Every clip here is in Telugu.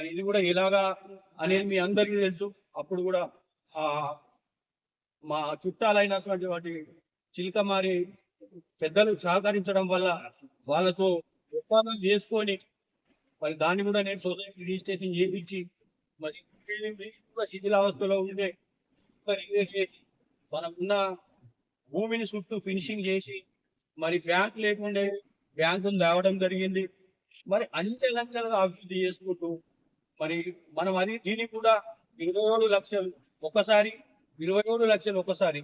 మరి ఇది కూడా ఇలాగా అనేది మీ అందరికీ తెలుసు. అప్పుడు కూడా ఆ మా చుట్టాలైనటువంటి వాటి చిలకమారి పెద్దలు సహకరించడం వల్ల వాళ్ళతో ఒప్పందం చేసుకొని మరి దాన్ని కూడా నేను సొసైటీ రిజిస్ట్రేషన్ చేయించి మరి శిథిలావస్థలో ఉండే మరి ఇదే మనకున్న భూమిని చుట్టూ ఫినిషింగ్ చేసి మరి బ్యాంక్ లేకుండే బ్యాంకును తేవడం జరిగింది. మరి అంచెలంచెలుగా అభివృద్ధి చేసుకుంటూ మరి మనం అది దీనికి కూడా ఇరవై ఏడు లక్షలు ఒకసారి ఇరవై ఏడు లక్షలు ఒకసారి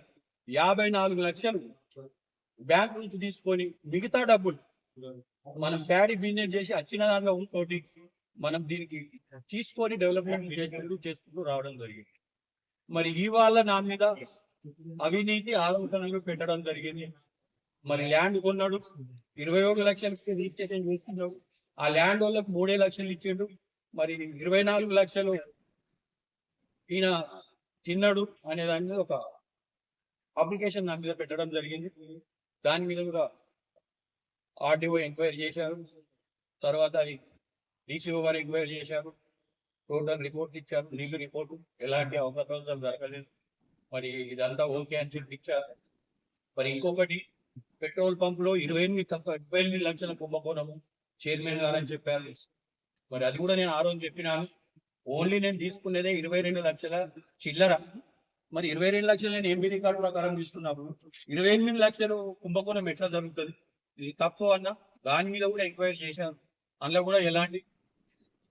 యాభై నాలుగు లక్షలు బ్యాంక్ నుంచి తీసుకొని మిగతా డబ్బులు మనం ప్యాడీ బిజినెస్ చేసి వచ్చిన దానిలో ఇంకోటి మనం దీనికి తీసుకొని డెవలప్మెంట్ చేసుకుంటూ చేసుకుంటూ రావడం జరిగింది. మరి ఇవాళ నా మీద అవినీతి ఆలోచనలు పెట్టడం జరిగింది. మరి ల్యాండ్ కొన్నాడు ఇరవై ఏడు లక్షలకి రిజిస్ట్రేషన్ చేసినాడు ఆ ల్యాండ్ వాళ్ళకి మూడే లక్షలు ఇచ్చిండు. మరి ఇరవై నాలుగు లక్షలు ఈయన తిన్నాడు అనే దాని మీద ఒక అప్లికేషన్ నా మీద పెట్టడం జరిగింది. దాని మీద కూడా ఆర్డీఓ ఎంక్వైరీ చేశారు. తర్వాత అది డీసీఓ గారు ఎంక్వైరీ చేశారు. టోటల్ రిపోర్ట్ ఇచ్చారు. నీళ్ళు రిపోర్ట్ ఎలాంటి అవకాశాలు జరగలేదు. మరి ఇదంతా ఓకే అని చెప్పి ఇచ్చారు. మరి ఇంకొకటి పెట్రోల్ పంప్లో ఇరవై ఎనిమిది తప్ప ఇరవై ఎనిమిది లక్షల కుంభకోణము చైర్మన్ గారు అని చెప్పారు. మరి అది కూడా నేను ఆ రోజు చెప్పినాను. ఓన్లీ నేను తీసుకునేదే ఇరవై రెండు లక్షల చిల్లర. మరి ఇరవై రెండు లక్షలు నేను ఎంబీ రికార్డు ప్రకారం తీసుకున్నప్పుడు ఇరవై ఎనిమిది లక్షలు కుంభకోణం ఎట్లా జరుగుతుంది? ఇది తప్పు అన్న? దాని మీద కూడా ఎంక్వైరీ చేశాను అందులో కూడా ఎలాంటి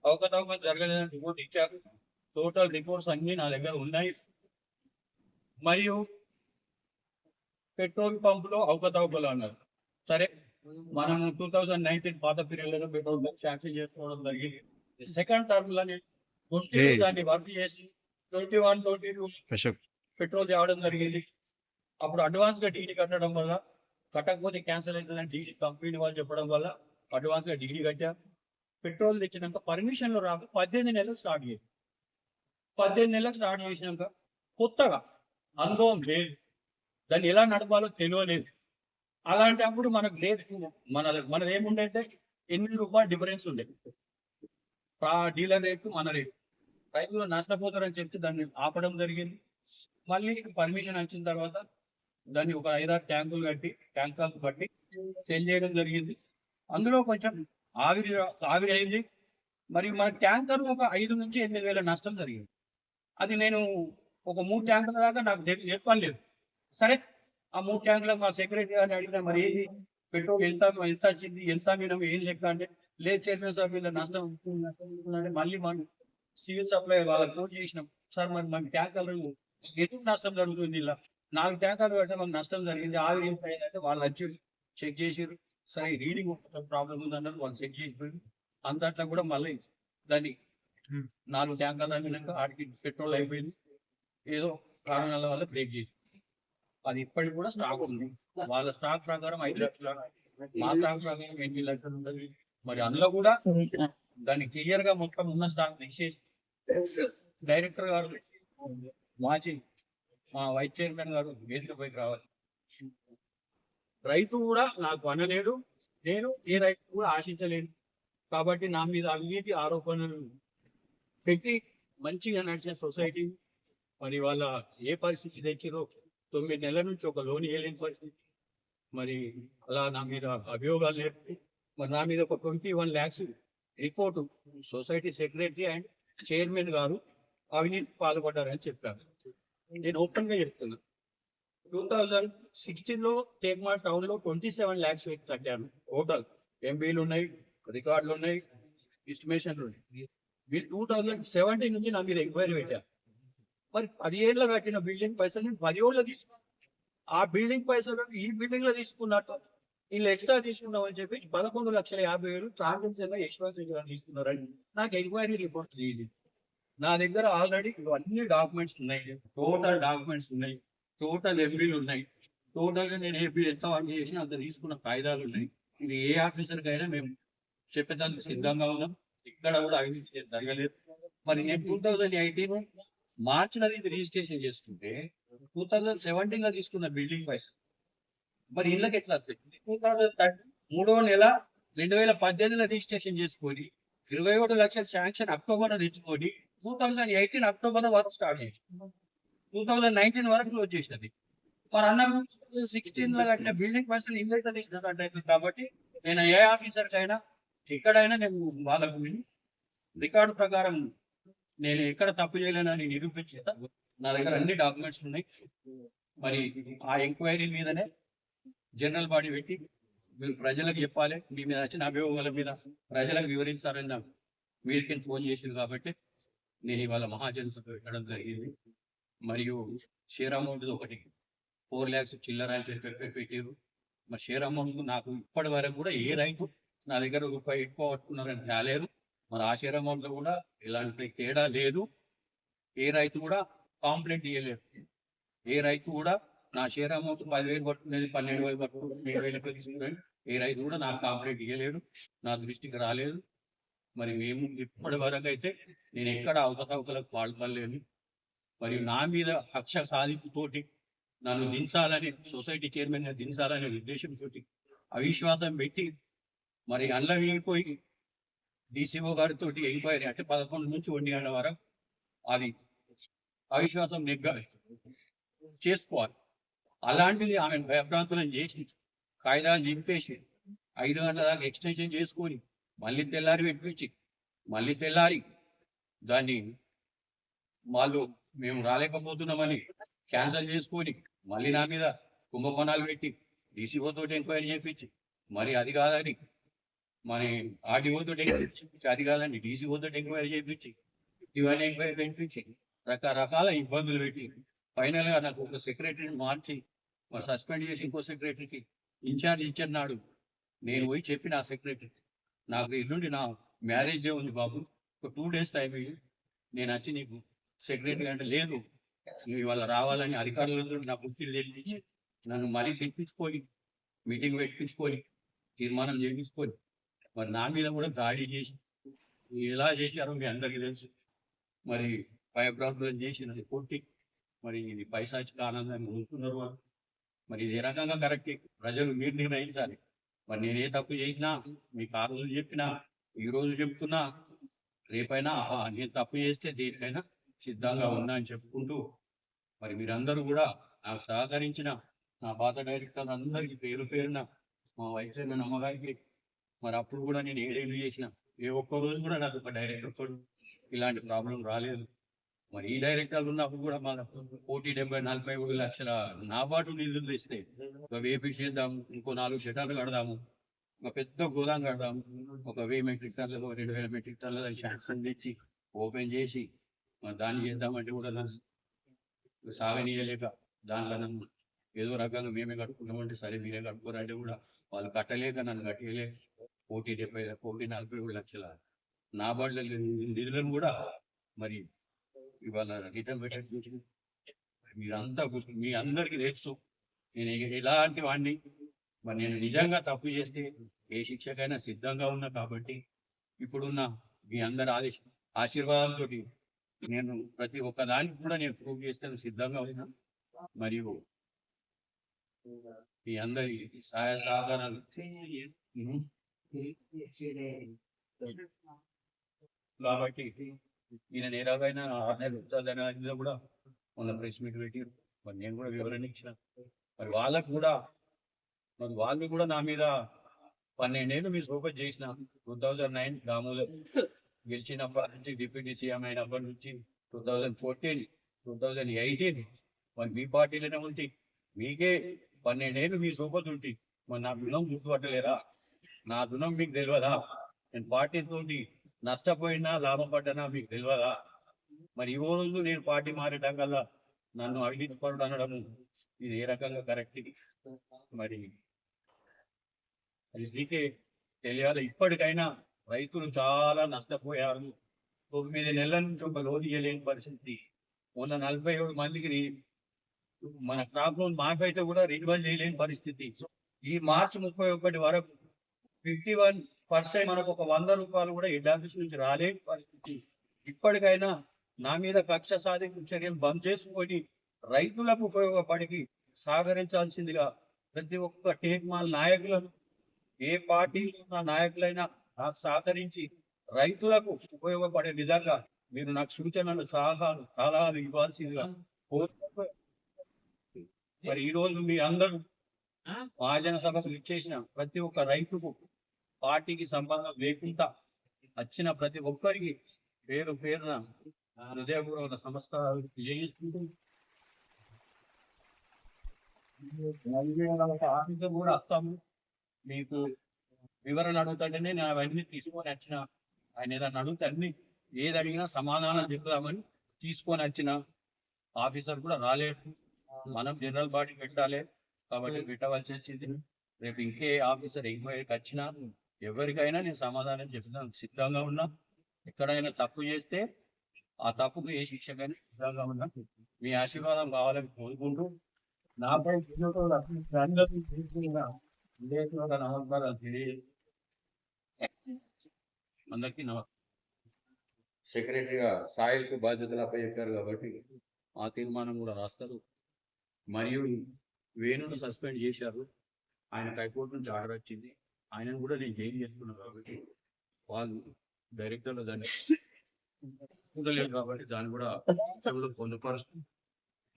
అవకతవక జరగలేదని రిపోర్ట్ ఇచ్చారు. టోటల్ రిపోర్ట్స్ అన్ని నా దగ్గర ఉన్నాయి. మరియు పెట్రోల్ పంపులో అవకతవకలు అన్నారు. సరే మనం టూ థౌజండ్ నైన్టీన్ పాత పీరియడ్లో పెట్రోల్ బంక్ శాంక్షన్ చేసుకోవడం జరిగింది. సెకండ్ టర్మ్లో ట్వంటీ. దాన్ని వర్క్ చేసి twenty one twenty two petrol తేవడం జరిగింది. అప్పుడు అడ్వాన్స్గా డీడీ కట్టడం వల్ల కట్టకపోతే క్యాన్సిల్ అవుతుందని డీడీ కంపెనీ వాళ్ళు చెప్పడం వల్ల అడ్వాన్స్గా డీడీ కట్టా. పెట్రోల్ తెచ్చినాక పర్మిషన్లు రాక పద్దెనిమిది నెలలకు స్టార్ట్ చేసి పద్దెనిమిది నెలలకు స్టార్ట్ చేసినాక కొత్తగా అనుభవం లేదు. దాన్ని ఎలా నడపాలో తెలియలేదు. అలాంటప్పుడు మనకు లేదు. మన మనది ఏముండే ఎనిమిది రూపాయలు డిఫరెన్స్ ఉండే డీలర్ రేటు మన రేటు రైతులు నష్టపోతారని చెప్తే దాన్ని ఆపడం జరిగింది. మళ్ళీ పర్మిషన్ వచ్చిన తర్వాత దాన్ని ఒక ఐదారు ట్యాంకులు కట్టి ట్యాంకర్లు బట్టి సెల్ చేయడం జరిగింది. అందులో కొంచెం ఆవిరి ఆవిరి అయింది. మరి మన ట్యాంకర్ ఒక ఐదు నుంచి ఎనిమిది వేల నష్టం జరిగింది. అది నేను ఒక మూడు ట్యాంకుల దాకా నాకు తెలి- చెప్పలేదు సరే ఆ మూడు ట్యాంకులకు మా సెక్రటరీ గారిని అడిగిన మరి ఏది? పెట్రోల్ ఎంత ఎంత వచ్చింది ఎంత మేము ఏం లెక్క అంటే లేదు చైర్మన్ సార్ వీళ్ళ నష్టం అంటే మళ్ళీ మనం సివిల్ సప్లై వాళ్ళకి ఫోన్ చేసినాం. సార్ మరి మన ట్యాంకర్లు ఎందుకు నష్టం జరుగుతుంది ఇలా? నాలుగు ట్యాంకర్లు పెడితే మనకు నష్టం జరిగింది ఆవిరి అయిందంటే వాళ్ళు వచ్చి చెక్ చేసిర్రు. సరే రీడింగ్ ప్రాబ్లం ఉందన్నారు వాళ్ళు చెక్ చేసిపోయి అంతట్లా కూడా మళ్ళీ దాన్ని. నాలుగు ట్యాంకర్లు అయినాక ఆడికి పెట్రోల్ అయిపోయింది. ఏదో కారణాల వల్ల బ్రేక్ చేసి అది ఇప్పటికి కూడా స్టాక్ ఉంది. వాళ్ళ స్టాక్ ప్రకారం ఐదు లక్షల మా స్టాక్ ప్రకారం ఎనిమిది లక్షలు ఉండదు మరి అందులో కూడా దాన్ని క్లియర్గా మొత్తం ఉన్న స్టాక్ తీసేసి డైరెక్టర్ గారు మాజీ మా వైస్ చైర్మన్ గారు వేదిక పైకి రావాలి. రైతు కూడా నాకు అనలేడు. నేను ఏ రైతు కూడా ఆశించలేను. కాబట్టి నా మీద అవినీతి ఆరోపణలు పెట్టి మంచిగా నడిచిన సొసైటీ మరి వాళ్ళ ఏ పరిస్థితి తెచ్చిరో తొమ్మిది నెలల నుంచి ఒక లోన్ ఇవ్వలేని పరిస్థితి. మరి అలా నా మీద అభియోగాలు లేవు. మరి నా మీద ఒక twenty one lakhs report society secretary and chairman గారు అవినీతి పాల్పడ్డారని చెప్పారు. నేను ఓపెన్గా చెప్తున్నా. టూ థౌజండ్ సిక్స్టీన్లో టౌన్లో టౌన్లో ట్వంటీ సెవెన్ ల్యాక్స్ పెట్టి కట్టాను టోటల్ ఎంబీలు ఉన్నాయి రికార్డులు ఉన్నాయి ఎస్టిమేషన్లు ఉన్నాయి. వీళ్ళు టూ థౌజండ్ సెవెంటీన్ నుంచి నా మీద ఎంక్వైరీ పెట్టారు. మరి పదిహేళ్ళ కట్టిన బిల్డింగ్ పైసలు నేను పది ఏళ్ళలో తీసుకున్నాను ఆ బిల్డింగ్ పైసలు ఈ బిల్డింగ్లో తీసుకున్నట్టు వీళ్ళు ఎక్స్ట్రా తీసుకున్నాం అని చెప్పి పదకొండు లక్షల యాభై వేలు ట్రాన్సాక్షన్గా యశ్వంత్ రెడ్డి గారు తీసుకున్నారని నాకు ఎంక్వైరీ రిపోర్ట్ తీయలేదు నా దగ్గర ఆల్రెడీ అన్ని డాక్యుమెంట్స్ ఉన్నాయి. టోటల్ డాక్యుమెంట్స్ ఉన్నాయి. టోటల్ ఎంబీలు ఉన్నాయి. టోటల్గా నేను ఎంబీ ఎంత వర్క్ చేసినా అంత తీసుకున్న కాయిదాలు ఉన్నాయి. ఇది ఏ ఆఫీసర్ కైనా మేము చెప్పేదానికి సిద్ధంగా ఉన్నాం. ఇక్కడ కూడా అవినీతి జరగలేదు. మరి నేను టూ థౌజండ్ ఎయిటీన్ మార్చిలో ఇది రిజిస్ట్రేషన్ చేసుకుంటే టూ థౌజండ్ సెవెంటీన్లో తీసుకున్న బిల్డింగ్ పైసలు మరి ఇళ్ళకి ఎట్లా వస్తాయి? టూ థౌజండ్ మూడో నెల రెండు వేల పద్దెనిమిదిలో రిజిస్ట్రేషన్ చేసుకొని ఇరవై ఒకటి లక్షల శాంక్షన్ అక్టోబర్ తెచ్చుకొని టూ థౌజండ్ ఎయిటీన్ అక్టోబర్ వరకు స్టార్ట్ చేసి టూ థౌజండ్ నైన్టీన్ వరకు క్లోజ్ చేసినది. మరి అన్న సిక్స్టీన్లో కట్టిన బిల్డింగ్ పైసలు ఇందరితో తీసుకున్నట్టు అవుతుంది కాబట్టి నేను ఏ ఆఫీసర్ అయినా ఎక్కడైనా నేను వాళ్ళకు రికార్డు ప్రకారం నేను ఎక్కడ తప్పు చేయలేనని నిరూపించేత నా దగ్గర అన్ని డాక్యుమెంట్స్ ఉన్నాయి. మరి ఆ ఎంక్వైరీ మీదనే జనరల్ బాడీ పెట్టి మీరు ప్రజలకు చెప్పాలి. మీ మీద వచ్చిన అభియోగాల మీద ప్రజలకు వివరించాలని నాకు మీరికి ఫోన్ చేసింది కాబట్టి నేను ఇవాళ మహాజన్స్ పెట్టడం జరిగింది. మరియు షేర్ అమౌంట్ ఒకటి. ఫోర్ ల్యాక్స్ చిల్లర అని చెప్పి పెట్టారు మరి షేర్ అమౌంట్ నాకు ఇప్పటి వరకు కూడా ఏ రైతు నా దగ్గర రూపాయి ఎక్కువ పట్టుకున్నారని రాలేదు మరి ఆ షేర్ కూడా ఎలాంటి తేడా లేదు. ఏ రైతు కూడా కాంప్లైంట్ ఇవ్వలేదు ఏ రైతు కూడా నా షేర్ అమౌంట్ పదివేలు పట్టుకునేది పన్నెండు వేలు పట్టుకుని ఏడు వేలకు తీసుకుని ఏ రైతు కూడా నాకు కాంప్లైంట్ ఇవ్వలేదు నా దృష్టికి రాలేదు. మరి మేము ఇప్పటి వరకు అయితే నేను ఎక్కడ అవకతవకలకు పాల్పడలేను. మరియు నా మీద కక్ష సాధింపుతోటి నన్ను దించాలని సొసైటీ చైర్మన్ దించాలనే ఉద్దేశంతో అవిశ్వాసం పెట్టి మరి అల్ల డిసిఓ గారితో ఎంక్వైరీ అంటే పదకొండు నుంచి ఒంటి గంటల వరకు అది అవిశ్వాసం నిగ్గా చేసుకోవాలి. అలాంటిది ఆమె భయభ్రాంతులను చేసి కాగితాలు నింపేసి ఐదు గంటల దాకా ఎక్స్టెన్షన్ చేసుకొని మళ్ళీ తెల్లారి పెట్టించి మళ్ళీ తెల్లారి దాన్ని వాళ్ళు మేము రాలేకపోతున్నామని క్యాన్సిల్ చేసుకొని మళ్ళీ నా మీద కుంభకోణాలు పెట్టి డీసీఓ తోటి ఎంక్వైరీ చేయించి మరి అది కాదని మన ఆర్డీఓ తోటి ఎంక్వైరీ చేయించి అది కాదండి డీసీఓ తోటి ఎంక్వైరీ చేయించి ఇవన్నీ ఎంక్వైరీ చేయించి రకరకాల ఇబ్బందులు పెట్టి ఫైనల్గా నాకు ఒక సెక్రటరీని మార్చి మరి సస్పెండ్ చేసి ఇంకో సెక్రటరీకి ఇన్ఛార్జ్ ఇచ్చన్నాడు నేను పోయి చెప్పి నా సెక్రటరీ నాకు ఎల్లుండి నా మ్యారేజ్ డే ఉంది బాబు ఒక టూ డేస్ టైం ఇయ్యి. నేను వచ్చి నీకు సెక్రటరీ అంటే లేదు నువ్వు ఇవాళ రావాలని అధికారులతో నా బుక్కి తెలిపించి నన్ను మరీ పిలిపించుకొని మీటింగ్ పెట్టించుకొని తీర్మానం చేయించుకొని మరి నా మీద కూడా దాడి చేసి ఎలా చేశారో మీ అందరికీ తెలుసు. మరి భయభ్రాంతులను చేసినది కొట్టి మరి ఇది పైశాచిక ఆనందాన్ని ఉంటున్నారు మరి ఇది ఏ రకంగా కరెక్ట్. ప్రజలు మీరు నిర్ణయించాలి. మరి నేను ఏ తప్పు చేసినా మీకు ఆ రోజు చెప్పినా ఈ రోజు చెప్తున్నా రేపైనా నేను తప్పు చేస్తే దేనికైనా సిద్ధంగా ఉన్నా అని చెప్పుకుంటూ మరి మీరందరూ కూడా నాకు సహకరించిన నా పాత డైరెక్టర్ అందరికీ పేరు పేరున మా వైస్ చైర్మన్ అమ్మగారికి మరి అప్పుడు కూడా నేను ఏడేళ్ళు చేసిన. ఏ ఒక్క రోజు కూడా నాకు ఒక డైరెక్టర్ ఇలాంటి ప్రాబ్లం రాలేదు. మరి ఈ డైరెక్టర్లు ఉన్నప్పుడు కూడా మన కోటి డెబ్బై నలభై ఒక లక్షల నాబాటు నిధులు తెస్తే ఒక వేపీ చేద్దాం ఇంకో నాలుగు షటర్లు కడదాము ఒక పెద్ద గోదాం కడదాము ఒక వెయ్యి మెట్రిక్ టన్నులు రెండు వేల మెట్రిక్ టన్నుల శాంక్షన్ తెచ్చి ఓపెన్ చేసి మరి దాన్ని చేద్దామంటే కూడా నన్ను సాగనీయలేక దానిలో నన్ను ఏదో రకంగా మేమే కట్టుకున్నామంటే సరే మీరే కట్టుకోరంటే కూడా వాళ్ళు కట్టలేక నన్ను కట్టలేక కోటి డెబ్బై కోటి నలభై ఏడు లక్షల నాబార్డుల నిధులను కూడా మరి ఇవాళ రిటర్న్ పెట్టేసి మీరంతా గుర్తు- మీ అందరికీ తెలుసు నేను ఎలాంటి వాడిని మరి నేను నిజంగా తప్పు చేస్తే ఏ శిక్షకైనా సిద్ధంగా ఉన్నా కాబట్టి ఇప్పుడున్న మీ అందరి ఆదేశ ఆశీర్వాదాలతో నేను ప్రతి ఒక్క దానికి కూడా నేను ప్రూవ్ చేస్తాను సిద్ధంగా ఉన్నా మరియు మీ అందరి సహాయ సహకారాలు. కాబట్టి ఈయన ఏ ఆరు నెలలు వచ్చాదని అనేది కూడా మొన్న ప్రెస్ మీట్ పెట్టి మరి నేను కూడా వివరణ ఇచ్చిన. మరి వాళ్ళకు కూడా మరి వాళ్ళు కూడా నా మీద పన్నెండేళ్ళు మీ సోపత్ చేసిన. టూ థౌజండ్ నైన్ దామోదర్ గెలిచినప్పటి నుంచి డిప్యూటీ సీఎం అయినప్పటి నుంచి two thousand fourteen two thousand eighteen మరి మీ పార్టీలోనే ఉంటే మీకే పన్నెండేళ్ళు మీ సోపత్ ఉంటే మరి నా బిలం గుర్తుపట్టలేరా నా రుణం మీకు తెలియదా నేను పార్టీ తోటి నష్టపోయినా లాభపడ్డానా మీకు తెలియదా మరి ఈ రోజు నేను పార్టీ మారడం వల్ల నన్ను అవినీతిపరుడు అనడం ఇది ఏ రకంగా కరెక్ట్? మరి మరి జీకే తెలియాలి. ఇప్పటికైనా రైతులు చాలా నష్టపోయారు. తొమ్మిది నెలల నుంచి ఒక లోన్ ఇవ్వలేని పరిస్థితి. మొన్న నలభై ఏడు మందికి మన క్రాప్ లోన్ మాకైతే కూడా రినివల్ చేయలేని పరిస్థితి. ఈ మార్చి ముప్పై ఒకటి వరకు ఫిఫ్టీ వన్ పర్సెంట్ మనకు ఒక వంద రూపాయలు కూడా హెడ్ ఆఫీస్ నుంచి రాలేని పరిస్థితి. ఇప్పటికైనా నా మీద కక్ష సాధింపు చర్యలు బంద్ చేసుకొని రైతులకు ఉపయోగపడికి సహకరించాల్సిందిగా ప్రతి ఒక్క టేక్ మాల్ నాయకులను ఏ పార్టీలో ఉన్న నాయకులైనా నాకు సహకరించి రైతులకు ఉపయోగపడే విధంగా మీరు నాకు సూచనలు సలహాలు సలహాలు ఇవ్వాల్సిందిగా మరి ఈ రోజు మీ అందరూ మహాజన సభకు ఇచ్చేసిన ప్రతి ఒక్క రైతుకు పార్టీకి సంబంధం లేకుండా వచ్చిన ప్రతి ఒక్కరికి పేరు పేరున హృదయపూర్వక సంస్థలు తెలియజేసుకుంటూ ఆఫీసర్ కూడా వస్తాము. మీకు వివరణ అడుగుతుంటేనే నేను అవన్నీ తీసుకొని వచ్చిన ఆయన ఏదైనా అడిగితే అన్ని ఏది అడిగినా సమాధానం చెప్దామని తీసుకొని వచ్చిన ఆఫీసర్ కూడా రాలేదు. మనం జనరల్ బాడీ పెట్టాలి కాబట్టి పెట్టవలసి వచ్చింది. రేపు ఇంకే ఆఫీసర్ ఎంక్వైరీకి వచ్చినా ఎవరికైనా నేను సమాధానం చెప్తాను సిద్ధంగా ఉన్నా ఎక్కడైనా తప్పు చేస్తే ఆ తప్పుకు ఏ శిక్షకైనా సిద్ధంగా ఉన్నా మీ ఆశీర్వాదం కావాలని కోరుకుంటూ నాపై నమస్కారాలు తెలియ అందరికీ నమస్కారం. సెక్రటరీగా సాయిల్కు బాధ్యతలు అప్పచెప్పారు కాబట్టి ఆ తీర్మానం కూడా రాస్తారు. మరియు వేణును సస్పెండ్ చేశారు. ఆయన హైకోర్టు నుంచి ఆర్డర్ వచ్చింది. ఆయనను కూడా నేను జైలు చేస్తున్నాను కాబట్టి వాళ్ళు డైరెక్టర్లు దాన్ని చూడలేరు కాబట్టి దాన్ని కూడా శిక్షలు పొందుపరుస్తూ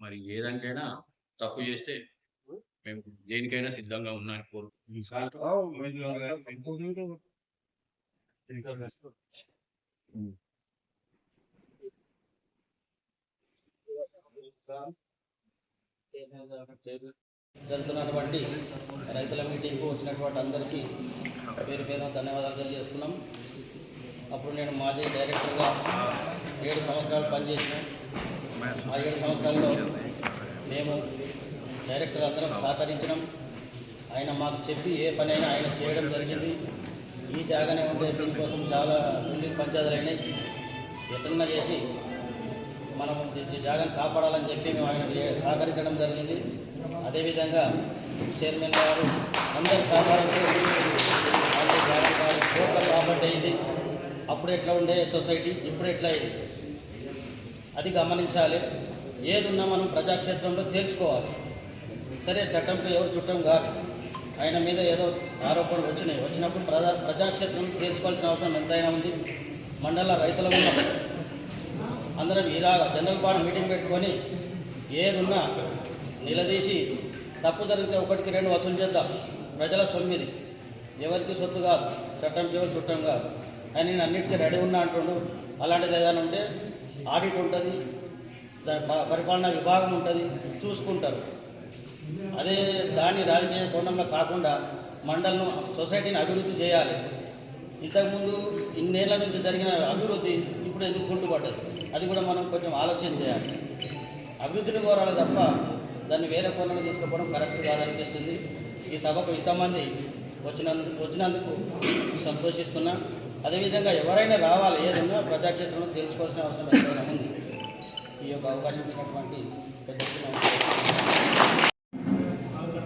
మరి ఏదానికైనా తప్పు చేస్తే మేము దేనికైనా సిద్ధంగా ఉన్నాను కోరు జరుగుతున్నటువంటి రైతుల మీటింగ్కు వచ్చినటువంటి అందరికీ పేరు పేరు ధన్యవాదాలు తెలియజేస్తున్నాం. అప్పుడు నేను మాజీ డైరెక్టర్గా ఏడు సంవత్సరాలు పనిచేసిన. ఆ ఏడు సంవత్సరాల్లో మేము డైరెక్టర్ అందరం సహకరించడం ఆయన మాకు చెప్పి ఏ పనైనా ఆయన చేయడం జరిగింది. ఈ జాగానే ఉంటే దీనికోసం చాలా బిల్డింగ్ పంచాయతీలు అయినాయి. ఎట్లన్నా చేసి మనం జాగాను కాపాడాలని చెప్పి మేము ఆయన సహకరించడం జరిగింది. అదేవిధంగా చైర్మన్ గారు అందరి సహకారంతో అంటే కాబట్టి అయింది. అప్పుడు ఎట్లా ఉండే సొసైటీ? ఇప్పుడు ఎట్లా అయింది? అది గమనించాలి. ఏదున్నా మనం ప్రజాక్షేత్రంలో తేల్చుకోవాలి. సరే చట్టంపై ఎవరు చుట్టం కాదు. ఆయన మీద ఏదో ఆరోపణలు వచ్చినాయి. వచ్చినప్పుడు ప్రజా ప్రజాక్షేత్రం తీర్చుకోవాల్సిన అవసరం ఎంతైనా ఉంది. మండల రైతుల ఉన్నాం అందరం ఇలా జనరల్ బాడీ మీటింగ్ పెట్టుకొని ఏదున్నా నిలదీసి తప్పు జరిగితే ఒకటికి రెండు వసూలు చేద్దాం. ప్రజల సొమ్మిది. ఎవరికి సొత్తు కాదు. చట్టం ఎవరు చుట్టం కాదు. అని నేను అన్నిటికీ రెడీ ఉన్నా అంటుండు. అలాంటిది ఏదైనా ఉంటే ఆడిట్ ఉంటుంది. దాని పరిపాలనా విభాగం ఉంటుంది. చూసుకుంటారు. అదే దాన్ని రాజకీయ కోణంలో కాకుండా మండలను సొసైటీని అభివృద్ధి చేయాలి. ఇంతకుముందు ఇన్నేళ్ళ నుంచి జరిగిన అభివృద్ధి ఇప్పుడు ఎందుకు గుంటుపడ్డది అది కూడా మనం కొంచెం ఆలోచన చేయాలి. అభివృద్ధిని కోరాలి తప్ప దాన్ని వేరే కోణంలో తీసుకుపోవడం కరెక్ట్ కాదనిపిస్తుంది ఈ సభకు ఇంతమంది వచ్చినందుకు వచ్చినందుకు సంతోషిస్తున్నా. అదేవిధంగా ఎవరైనా రావాలి ఏదైనా ప్రజాక్షేత్రంలో తెలుసుకోవాల్సిన అవసరం ఎంతైనా ఉంది ఈ యొక్క అవకాశం ఇచ్చినటువంటి పెద్ద సహకార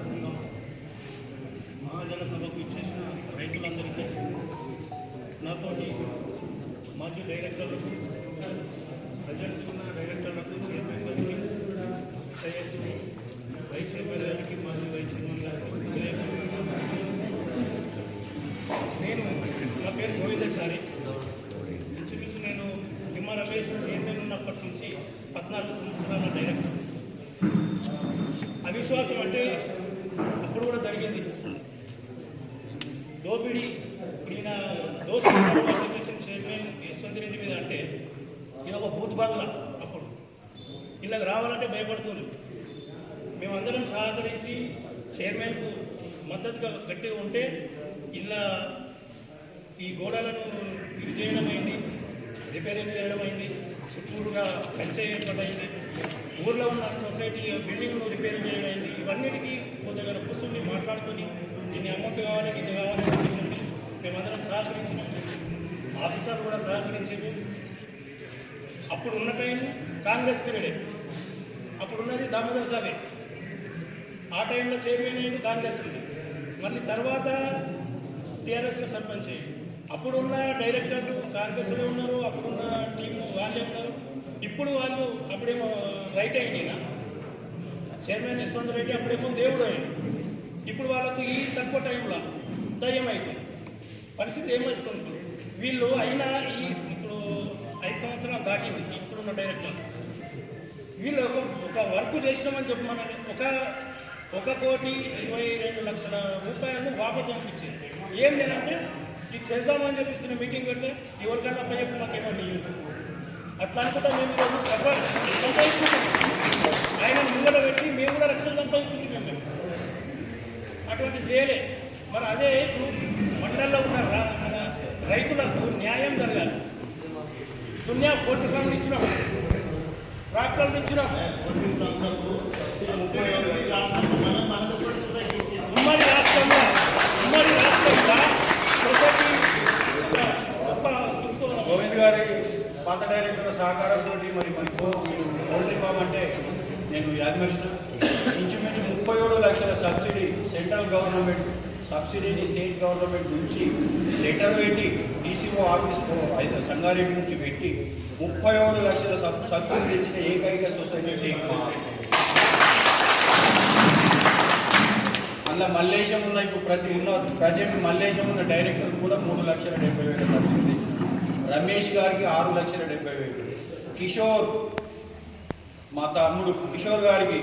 మహాజన సభకు ఇచ్చేసిన రైతులందరికీ నాతోటి మాజీ డైరెక్టర్ ప్రజెంట్ ఉన్న డైరెక్టర్లకు చైర్మన్ గారికి సయ్యద్ని వైస్ చైర్మన్ గారికి మాజీ వైస్ చైర్మన్ గారికి ఉదయపూర్వక నమస్కారాలు. నేను నా పేరు గోవిందాచారి ఇంచుమించు నేను నిమ్మ రమేష్ చైర్మన్ ఉన్నప్పటి నుంచి పద్నాలుగు సంవత్సరాల డైరెక్టర్ అవిశ్వాసం అంటే అప్పుడు కూడా జరిగింది దోపిడీ ఈయన దోష కమిషన్ చైర్మన్ యశ్వంత్ రెడ్డి మీద అంటే ఇది ఒక బూత్ బంగ్లా అప్పుడు. ఇలాగ రావాలంటే భయపడుతుంది. మేమందరం సహకరించి చైర్మన్కు మద్దతుగా గట్టిగా ఉంటే ఇలా ఈ గోడలను ఇది చేయడం అయింది రిపేరింగ్ చేయడం అయింది చుట్టూరుగా కంచె ఏర్పాటైంది ఊర్లో ఉన్న సొసైటీ బిల్డింగ్ రిపేరింగ్ చేయడం అయింది ఇవన్నిటికీ కొద్దిగా కూర్చుని మాట్లాడుకొని ఇన్ని అమౌంట్ కావాలి ఇన్ని కావాలి అని చెప్పి మేమందరం సహకరించినాం. ఆఫీసర్ కూడా సహకరించారు. అప్పుడు ఉన్న టైం కాంగ్రెస్ పీరియడే. అప్పుడు ఉన్నది దామోదర్ సాగే ఆ టైంలో చైర్మన్ అయ్యింది కాంగ్రెస్ ఉంది. మళ్ళీ తర్వాత టీఆర్ఎస్లో సర్పంచ్ అయ్యింది అప్పుడున్న డైరెక్టర్లు కాంగ్రెస్లో ఉన్నారు అప్పుడున్న టీము వాళ్ళే ఉన్నారు. ఇప్పుడు వాళ్ళు అప్పుడేమో రైట్ అయినా చైర్మన్ యశ్వంత్ రెడ్డి అప్పుడేమో దేవుడు అయ్యాడు. ఇప్పుడు వాళ్ళకు ఈ తక్కువ టైంలో దయ్యం అవుతుంది పరిస్థితి ఏమొస్తుంది? వీళ్ళు అయినా ఈ ఇప్పుడు ఐదు సంవత్సరాలు దాటింది ఇప్పుడున్న డైరెక్టర్. వీళ్ళు ఒక ఒక వర్క్ చేసినామని చెప్పమని ఒక ఒక కోటి ఇరవై రెండు లక్షల రూపాయలను వాపసు పంపించింది ఏం లేదంటే ఇది చేద్దామని చెప్పిస్తున్న మీటింగ్ పెడితే ఎవరికన్నా పై చెప్పి మాకు అట్లా అనుకుంటా మేము ఈరోజు సర్వ సంపాదిస్తున్నాం. ఆయన ముందర పెట్టి మేము కూడా లక్షలు సంపాదిస్తున్నాం. అటువంటి చేయలే మరి అదే ఇప్పుడు మండలంలో ఉన్న మన రైతులకు న్యాయం జరగాలి. దునియా కోటి రూపాయలు ఇచ్చినాం. ట్రాక్టర్లు ఇచ్చినాం. ఉమ్మడి రాష్ట్రంలో ఉమ్మడి రాష్ట్రంలో సొసైటీ గోవింద్ గారి పాత డైరెక్టర్ సహకారంతో మరి మనకి పౌల్ట్రీ ఫామ్ అంటే నేను యాదమర్చిన ఇంచుమించు ముప్పై ఏడు లక్షల సబ్సిడీ సెంట్రల్ గవర్నమెంట్ సబ్సిడీని స్టేట్ గవర్నమెంట్ నుంచి లెటర్ పెట్టి డీసీఓ ఆఫీస్ ఐదు సంగారెడ్డి నుంచి పెట్టి ముప్పై ఏడు లక్షల సబ్ సబ్సిడీ ఇచ్చిన ఏకైక సొసైటీ మా. అందులో మల్లేశం ఉన్న ఇప్పుడు ప్రతి ఉన్న ప్రజెంట్ మల్లేశం ఉన్న డైరెక్టర్ కూడా మూడు లక్షల డెబ్బై వేల సబ్సిడీ ఇచ్చింది. రమేష్ గారికి ఆరు లక్షల డెబ్బై వేలు. కిషోర్ మా తమ్ముడు కిషోర్ గారికి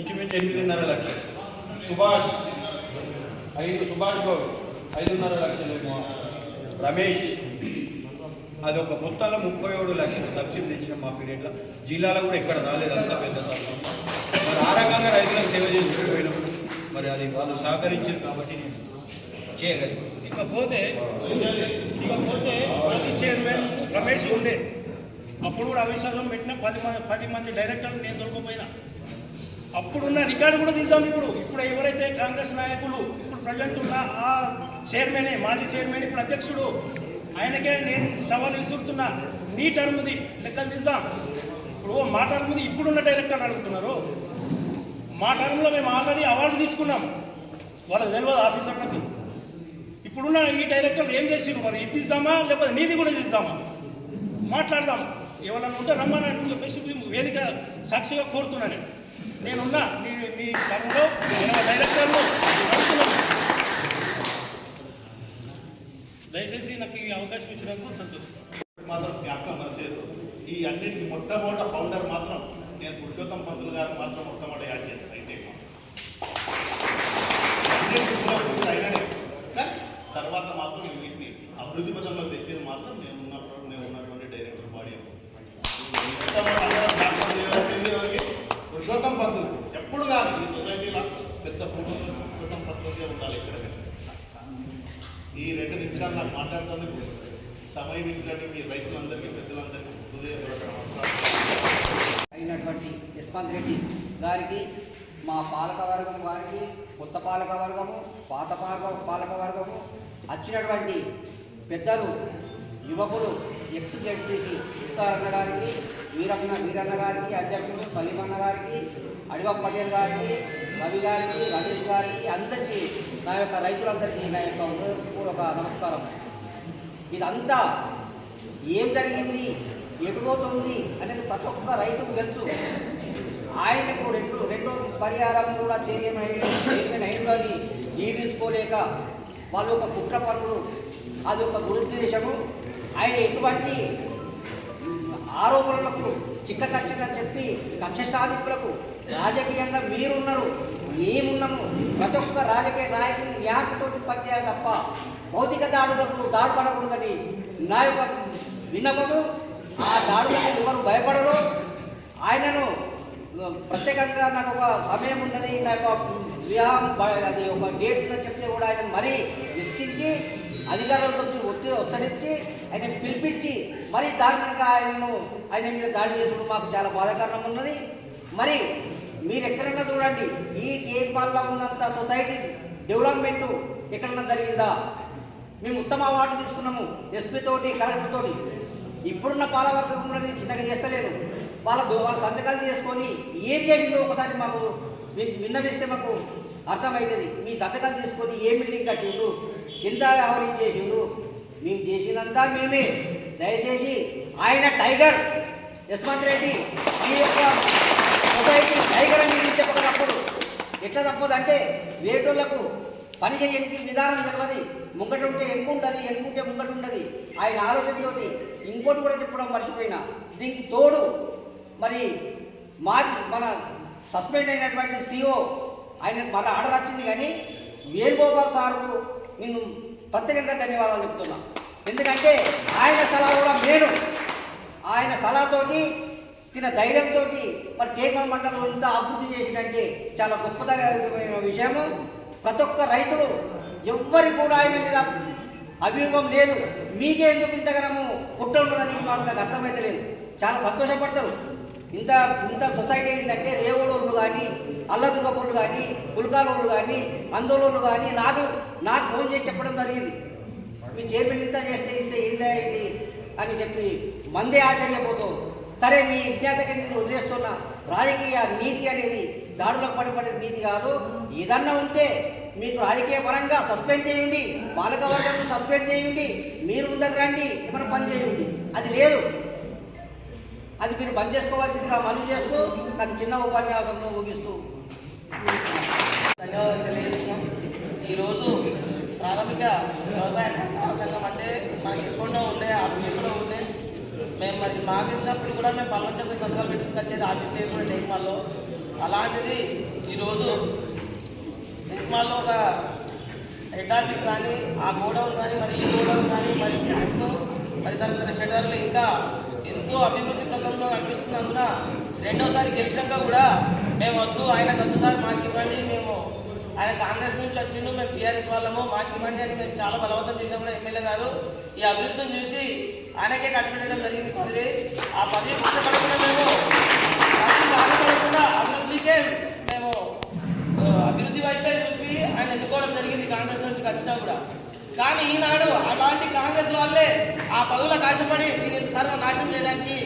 ఇంచుమించు ఎనిమిదిన్నర లక్షలు సుభాష్ ఐదు సుభాష్ గౌడ్ ఐదున్నర లక్షలు రమేష్ అది ఒక మొత్తంలో ముప్పై ఏడు లక్షల సబ్సిడీ ఇచ్చిన మా పీరియడ్లో. జిల్లాలో కూడా ఎక్కడ రాలేదు అంత పెద్ద సబ్సిడీ. మరి ఆ రకంగా రైతులకు సేవ చేసుకుంటూ పోయినాం. మరి అది వాళ్ళు సహకరించారు కాబట్టి నేను చేయగలిగాను. ఇకపోతే ఇకపోతే ప్రతి చైర్మన్ రమేష్ ఉండే. అప్పుడు కూడా అవిశ్వాసం పెట్టిన పది మంది పది మంది డైరెక్టర్లు నేను దొరకపోయినా. అప్పుడున్న రికార్డు కూడా తీసాం ఇప్పుడు. ఇప్పుడు ఎవరైతే కాంగ్రెస్ నాయకులు ఇప్పుడు ప్రజెంట్ ఉన్న ఆ చైర్మనే మాజీ చైర్మన్ ఇప్పుడు అధ్యక్షుడు ఆయనకే నేను సవాల్ విసురుతున్నా నీ టర్మ్ది లెక్కలు తీద్దాం. ఇప్పుడు మా టర్మ్ది ఇప్పుడున్న డైరెక్టర్ అడుగుతున్నారు మా టర్మ్లో మేము ఆల్రెడీ అవార్డు తీసుకున్నాం. వాళ్ళకి తెలియదు ఆఫీసర్లకి ఇప్పుడున్న ఈ డైరెక్టర్ ఏం చేసిండ్రు మరి? ఇది తీద్దామా? లేకపోతే నీది కూడా తీద్దామా? మాట్లాడదాం. ఎవరన్నా ఉంటే రమ్మని చెప్పేసి వేదిక సాక్షిగా కోరుతున్నాను నేనున్నా. నీ నీ టర్మ్లో ఇరవై డైరెక్టర్లు దయచేసి నాకు ఈ అవకాశం ఇచ్చినందుకు సంతోషం. మాత్రం జ్ఞాపకం మరిచేది ఈ అన్నింటికి మొట్టమొదట ఫౌండర్ మాత్రం నేను పురుషోత్తం పంతులు గారు మాత్రం మొట్టమొదటి యాడ్ చేస్తాను ఇంటే అన్నింటికి కూడా పూర్తి అయిననే కానీ తర్వాత మాత్రం వీటిని అభివృద్ధి పథంలో తెచ్చేది మాత్రం నేను ఉన్నప్పుడు నేను ఉన్నటువంటి డైరెక్టర్ బాడీ మొట్టమొదటి అందరం జ్ఞాపకం చేయవలసింది ఎవరికి? పురుషోత్తం పంతులు ఎప్పుడు కాదు ఈ సొసైటీలో పెద్ద పురుషోత్తం పురుషోత్తం పంతులే ఉండాలి ఇక్కడ ఈ రెండు నిమిషాలు నాకు మాట్లాడుతుందుకు సమయం ఇచ్చినట్టు మీ రైతులందరికీ పెద్దలందరికీ హృదయపూర్వక నమస్కారం అయినటువంటి యశ్వంత్ రెడ్డి గారికి మా పాలక వర్గం వారికి కొత్త పాలక వర్గము పాత పాలక పాలక వర్గము వచ్చినటువంటి పెద్దలు యువకులు ఎక్స్ జడ్పీసీ ఉత్తారన్న గారికి వీరన్న వీరన్న గారికి అధ్యక్షుడు సలీమన్న గారికి అడివ పటేల్ గారికి రవి గారికి రమేష్ గారికి అందరికీ నా యొక్క రైతులందరికీ నా యొక్క హృదయపూర్వక నమస్కారం. ఇదంతా ఏం జరిగింది? ఎటుపోతుంది అనేది ప్రతి ఒక్క రైతుకు తెలుసు. ఆయనకు రెండు రెండో పరిహారం కూడా చైర్మన్ చైర్మన్ అయిందని జీర్ణించుకోలేక వాళ్ళు ఒక కుట్ర పనులు అది ఒక దురుద్దేశము. ఆయన ఎటువంటి ఆరోపణలకు చిక్క చెప్పి కక్ష సాధింపులకు రాజకీయంగా మీరున్నారు. మేమున్నాము ప్రతి ఒక్క రాజకీయ నాయకుని వ్యాఖ్యతోటి పనిచేయాలి తప్ప భౌతిక దాడులకు దాడిపడకూడదని నా యొక్క విన్నపము. ఆ దాడులకు ఎవరు భయపడరు. ఆయనను ప్రత్యేకంగా నాకు ఒక సమయం ఉన్నది. నా యొక్క వివాహం అది ఒక డేట్ ఉందని చెప్తే కూడా ఆయన మరీ విసిగించి అధికారులతో ఒత్తిడి ఒత్తిడించి ఆయన పిలిపించి మరీ దారుణంగా ఆయనను ఆయన మీద దాడి చేసుకుంటూ మాకు చాలా బాధాకరణం ఉన్నది మరి మీరు ఎక్కడన్నా చూడండి ఈ కేపాల్లో ఉన్నంత సొసైటీ డెవలప్మెంట్ ఎక్కడన్నా జరిగిందా? మేము ఉత్తమ అవార్డు తీసుకున్నాము ఎస్పీ తోటి కలెక్టర్ తోటి. ఇప్పుడున్న పాలవర్గం నేను చిన్నగా చేస్తలేదు వాళ్ళ వాళ్ళ సంతకాలు చేసుకొని ఏం చేసిందో ఒకసారి మాకు మీకు విన్నవిస్తే మాకు అర్థమవుతుంది. మీ సంతకాలు తీసుకొని ఏ బిల్డింగ్ కట్టిండు ఎంత ఆవరించి చేసిండు? మేము చేసినంతా మేమే. దయచేసి ఆయన టైగర్ యశ్వంత్ రెడ్డి ఈ యొక్క సొసైటీ టైగర్ అని తప్పదు ఎట్లా తప్పదు అంటే వేటోళ్ళకు పని చేయడానికి విధానం తెలియదు ముంగట ఉంటే ఎక్కువ ఉండదు ఎనుకుంటే ముంగట ఉండదు ఆయన ఆలోచనతోటి ఇంకోటి కూడా చెప్పడం మర్చిపోయినా. దీనికి తోడు మరి మాజీ మన సస్పెండ్ అయినటువంటి సిఓ ఆయన మన ఆర్డర్ వచ్చింది కానీ వేణుగోపాల్ సార్కు నేను ప్రత్యేకంగా ధన్యవాదాలు చెప్తున్నా. ఎందుకంటే ఆయన సలహా కూడా నేను ఆయన సలహాతోటి తిన ధైర్యంతో మరి టేకల్ మండలం ఇంత అభివృద్ధి చేసిందంటే చాలా గొప్పదైన విషయము. ప్రతి ఒక్క రైతులు ఎవ్వరి కూడా ఆయన మీద అభియోగం లేదు. మీకే ఎందుకు ఇంతగానము పుట్ట ఉండదని నాకు అర్థమైతే లేదు. చాలా సంతోషపడతారు. ఇంత ఇంత సొసైటీ ఏంటంటే రేవులోళ్ళు కానీ అల్లదుర్గపోళ్ళు కానీ పుల్కాలోళ్ళు కానీ అందోళోళ్ళు కానీ నాకు నాకు ఫోన్ చేసి చెప్పడం జరిగింది. మీ చైర్మన్ ఇంత చేస్తే ఇంత ఏందా ఇది అని చెప్పి మందే ఆశ్చర్యపోతావు సరే మీ విజ్ఞాతకి నేను వదిలేస్తున్న. రాజకీయ నీతి అనేది దాడులకు పడిపడే నీతి కాదు. ఏదన్నా ఉంటే మీకు రాజకీయ పరంగా సస్పెండ్ చేయండి. పాలకవర్గం సస్పెండ్ చేయండి. మీరు ముందకు రండి. ఏమైనా పని చేయండి. అది లేదు. అది మీరు బంద్ చేసుకోవాల్సిందిగా మనవి చేస్తూ నాకు చిన్న ఉపన్యాసం ముగిస్తూ ధన్యవాదాలు తెలియజేస్తున్నాం. ఈరోజు ప్రాథమిక వ్యవసాయ సంఘం అంటే మనకి ఎక్కడో ఉండే ఆఫీసులో ఉండే మేము మరి మాకు ఇచ్చినప్పుడు కూడా మేము పల్లెంచకు సంతకాలు పెట్టించుకొచ్చేది ఆఫీస్ లేదు కూడా అలాంటిది ఈరోజు డెక్మాల్లో ఒక హెడ్ ఆఫీస్ కానీ ఆ గోడౌన్ కానీ మరి ఈ గోడౌన్ కానీ మరి ఎంతో మరి తదితర షెడర్లు ఇంకా ఎంతో అభివృద్ధి పథంలో కనిపిస్తున్నందున రెండోసారి గెలిచినాక కూడా మేము వద్దు ఆయన వద్దుసారి మాకు ఇవ్వండి మేము ఆయన కాంగ్రెస్ నుంచి వచ్చిండు మేము టీఆర్ఎస్ వాళ్ళము మాకు ఇవ్వండి అని మేము చాలా బలవంతం చేసాము ఎమ్మెల్యే గారు ఈ అభివృద్ధిని చూసి ఆయనకే కట్టుబెట్టడం జరిగింది. పదవి ఆ పదవి పుస్తకకుండా మేము బాధపడకుండా అభివృద్ధికే మేము అభివృద్ధి వైపే చూపి ఆయన ఎన్నుకోవడం జరిగింది కాంగ్రెస్ నుంచి వచ్చినా కూడా. కానీ ఈనాడు అలాంటి కాంగ్రెస్ వాళ్ళే ఆ పదవుల కాశపడి దీనిని సర్వనాశనం చేయడానికి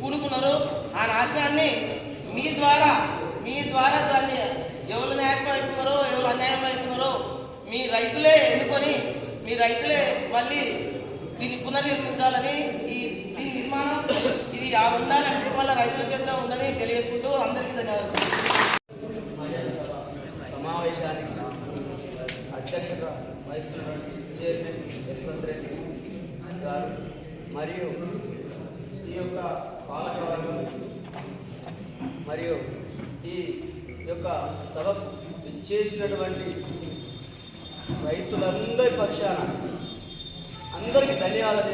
కూడుకున్నారు ఆ నాశనాన్ని మీ ద్వారా మీ ద్వారా దాన్ని ఎవరు న్యాయం వైపున్నారో ఎవరు అన్యాయం వైపున్నారో మీ రైతులే ఎన్నుకొని మీ రైతులే మళ్ళీ దీన్ని పునర్నిర్మించాలని ఈ ఈ నిర్మాణం ఇది ఆ ఉండాలంటే వాళ్ళ రైతుల చేతిలో ఉందని తెలియజేసుకుంటూ అందరికీ ధన్యవాదాలు. సమావేశానికి అధ్యక్షత వహిస్తున్నటువంటి చైర్మన్ యశ్వంత్ రెడ్డి గారు మరియు ఈ యొక్క పాలకవర్గం మరియు ఈ యొక్క సభ చేసినటువంటి రైతులందరి పక్షాన అందరికీ ధన్యవాదాలు.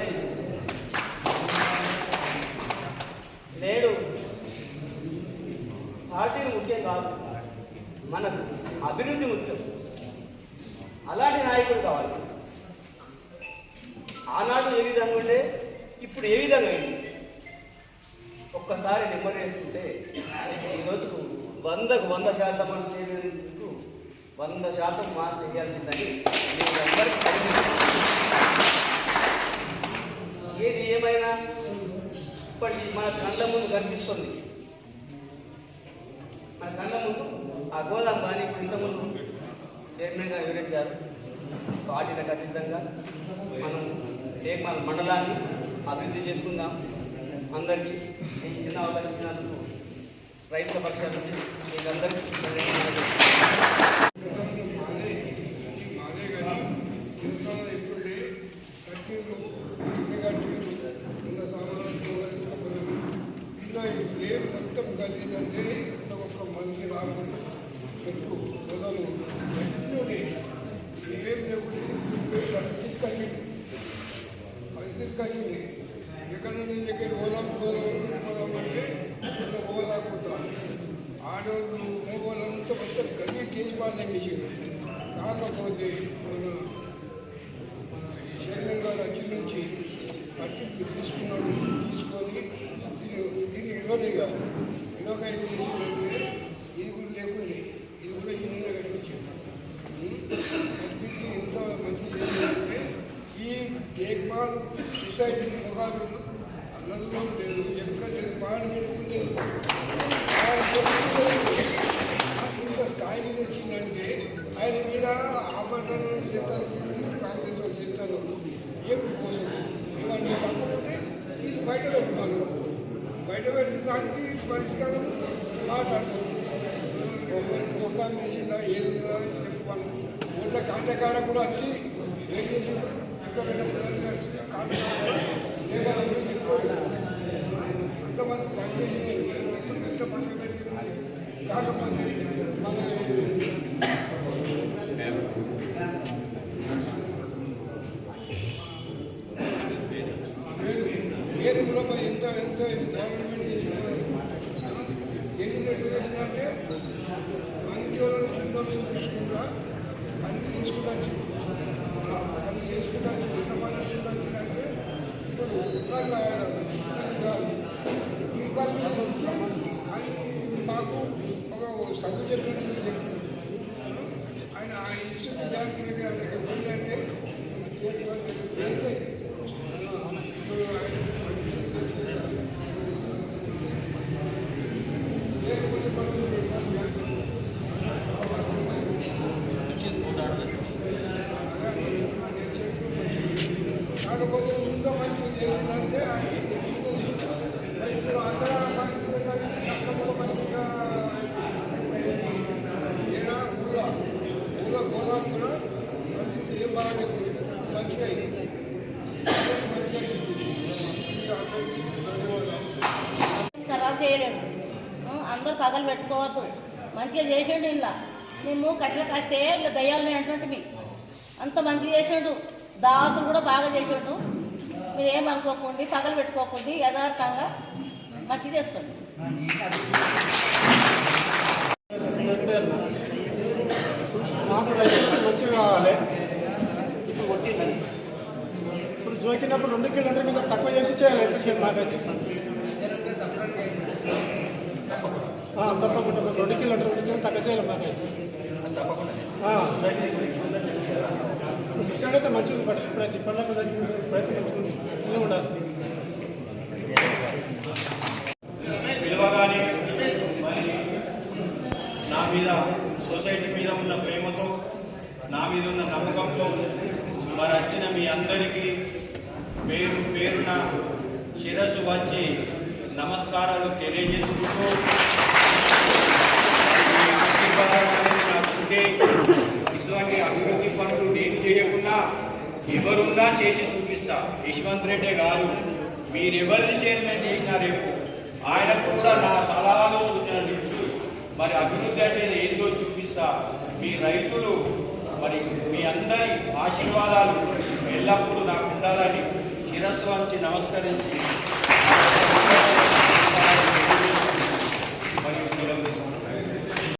నేడు పార్టీలు ముఖ్యం కాదు మనకు అభివృద్ధి ముఖ్యం. అలాంటి నాయకుడు కావాలి. ఆనాడు ఏ విధంగా ఉండే ఇప్పుడు ఏ విధంగా అయింది? ఒక్కసారి నెమ్మది వేసుకుంటే ఈరోజుకు వందకు వంద శాతం మనం చేసేందుకు వంద శాతం మార్పు వేయాల్సిందని మీరు అందరికీ ఏది ఏమైనా ఇప్పటి మన కళ్ళ ముందు కనిపిస్తుంది మన కళ్ళ ముందు ఆ గోదాం కానీ ఇంతకుముందు చైర్మన్గా వివరించారు పాటిన ఖచ్చితంగా మనం మన మండలాన్ని అభివృద్ధి చేసుకుందాం అందరికీ ఈ చిన్న అవకాశం ఇచ్చినందుకు రైతుల పక్షాల నుంచి మీకందరికీ Thank you. ఉన్న సామాన్లు ఇలా ఏ మొత్తం కలిగిందంటే ఒక మనిషి రాకుండా పెట్టు మొదలు ఎట్లుని ఏం లేకుండా పరిస్థితి కలిగింది పరిస్థితి కలిగింది ఎక్కడ నుండి దగ్గర పోదాం పోదాం పోదాం అంటే పోదాకుంటాం ఆడవాళ్ళు మగవాళ్ళంతా మొత్తం కలిగి చేసి పాలన చేసిండు కాకపోతే మన మన ఈ శరీరం గారు వచ్చి నుంచి పట్టింపు తీసుకున్నాడు తీసుకొని దీన్ని దీన్ని ఇవ్వలేగా ఇరవై ఇది కూడా ఇది కూడా కట్టించి ఎంత మంచి చేసిందంటే ఈ దేక్మాల్ సొసైటీ ముఖాలు అన్నదిలో లేదు ఎక్కడ లేదు బాగా జరుగుతుంది ఇంత స్థాయికి తెచ్చిందంటే ఆయన మీద ఆపదలు చేస్తారు కాంగ్రెస్ వాళ్ళు చేస్తారు ఏమిటి కోసం ఇవన్నీ తప్పకుంటే ఇది బయట పెట్టుకోవాలి బయట పెట్టి దానికి పరిష్కారం మాట్లాడుతుంది దుకాణం వేసిందా ఏది చెప్పాలి పెద్ద కాంటకార కూడా వచ్చి ఏం చేసి ఇంకా పెద్ద పిల్లలు వచ్చి కాంటకార లేబర్ కూడా వచ్చి అంతమంది పనిచేసి ఎంత పని పెట్టింది కాకపోతే మన నేను కూడా ఎంత ఎంత గవర్నమెంట్ చేసినట్టు ఏంటంటే మంచి వాళ్ళు తీసుకుంటా అన్ని తీసుకుంటాను అన్ని చేసుకోవడానికి ఎంత పని అంటే ఇప్పుడు ఉపాధ్యాయులు ఈ పని వచ్చి అది మాకు ఒక చదువు చెప్పిన ఆయన ఆ ఇన్స్టిట్యూట్ విద్యార్థి ఏంటంటే ఇప్పుడు ఆయన లేకపోతే కాకపోతే ఇంత మంచి జరిగిందంటే ఆయన మరి ఇప్పుడు అందరూ పరిస్థితి అక్కడ మంచిగా ఏడా ఊళ్ళో ఊళ్ళో గోదాం కూడా పరిస్థితి ఏం బాగాలేదు మంచిగా అయింది మంచిగా అయింది. ఇంకా అందరికీ ధన్యవాదాలు. ఖరాబ్ చేయలేడు ఆ, అందరూ పగలు పెట్టుకోవద్దు. మంచిగా చేసిండు ఇలా. మేము కట్టెలు కాస్తే ఇలా దయ్యాలు అంటుంటే మీ. అంత మంచిగా చేసాడు. దావతులు కూడా బాగా చేసాడు. మీరు ఏమనుకోకండి పగలు పెట్టుకోకండి యథార్థంగా మంచిగా చేసుకోండి. మాకు కావాలి ఇప్పుడు కొట్టింది ఇప్పుడు జోకినప్పుడు రెండు కిలోమీటర్ తక్కువ చేసి చేయాలి. ఎఫిషియెంట్ తప్పకుండా రెండు కిలోమీటర్ రెండు కిలోమీటర్ తక్కువ మాకు. మాకైతే అయితే మంచిగా ఉంది బట్ ఇప్పుడైతే ఇప్పటిదాకా జరిగింది ఇప్పుడైతే మంచిగా ఇలా ఉండాలి పిలవగానే మరి నా మీద సొసైటీ మీద ఉన్న ప్రేమతో నా మీద ఉన్న నమ్మకంతో మరి వచ్చిన మీ అందరికీ పేరు పేరున శిరస్సు వచ్చి నమస్కారాలు తెలియజేసుకుంటూ మీ ఆశీర్వాదం అనేది నాకుంటే ఇటువంటి అభివృద్ధి పనులు నేను చేయకుండా ఎవరున్నా చేసి చూపిస్తా. యశ్వంత్ రెడ్డి గారు మీరెవరిని చైర్మన్ చేసినా రేపు ఆయనకు కూడా నా సలహాలు సూచనలు ఇచ్చు మరి అభివృద్ధి అనేది ఏందో చూపిస్తా. మీ రైతులు మరి మీ అందరి ఆశీర్వాదాలు ఎల్లప్పుడూ నాకు ఉండాలని శిరస్సు నమస్కరించి.